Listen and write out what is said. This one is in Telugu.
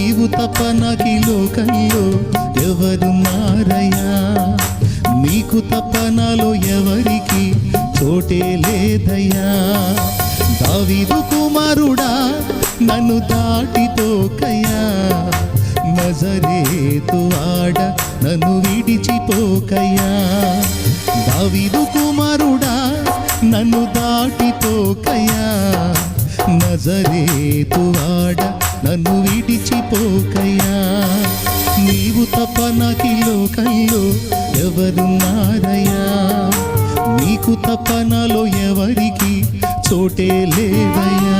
నీవు తప్ప నాకి లోకంలో ఎవరు ఎవరున్నారయ్యా నీకు తప్ప నాలో ఎవరికి చోటే లేదయ్యా? దావీదు కుమారుడా నన్ను దాటిపోకయ్యా నజరేతు ఆడ నన్ను విడిచిపోకయ్యా. దావీదు కుమారుడా నన్ను దాటిపోకయ్యా నజరేతు ఆడ లోకయ్యా నీవు తప్ప నాకి లోకంలో ఎవరున్నారయ్యా నీకు తప్ప నాలో ఎవరికి చోటే లేదయ్యా.